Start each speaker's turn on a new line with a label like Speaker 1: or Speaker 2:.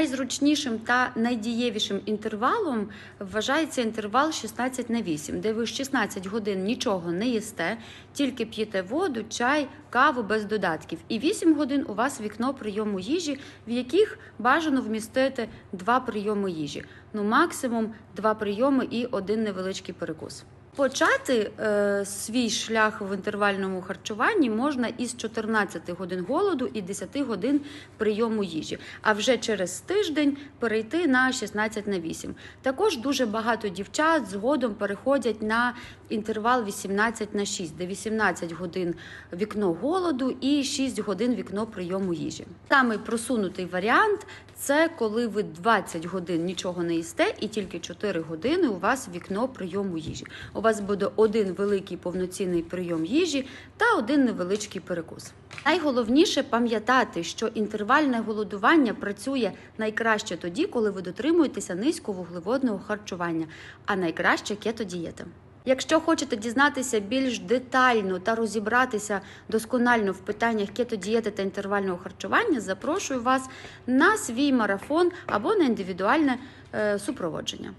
Speaker 1: Найзручнішим та найдієвішим інтервалом вважається інтервал 16 на 8, де ви 16 годин нічого не їсте, тільки п'єте воду, чай, каву без додатків. І 8 годин у вас вікно прийому їжі, в яких бажано вмістити два прийоми їжі. Ну, максимум два прийоми і один невеличкий перекус. Почати е, свій шлях в інтервальному харчуванні можна із 14 годин голоду і 10 годин прийому їжі, а вже через тиждень перейти на 16 на 8. Також дуже багато дівчат згодом переходять на інтервал 18 на 6, де 18 годин вікно голоду і 6 годин вікно прийому їжі. Самий просунутий варіант це коли ви 20 годин нічого не їсте, і тільки 4 години у вас вікно прийому їжі. У вас буде один великий повноцінний прийом їжі та один невеличкий перекус. Найголовніше пам'ятати, що інтервальне голодування працює найкраще тоді, коли ви дотримуєтеся низьковуглеводного харчування, а найкраще кетодієти. Якщо хочете дізнатися більш детально та розібратися досконально в питаннях кетодієти та інтервального харчування, запрошую вас на свій марафон або на індивідуальне е, супроводження.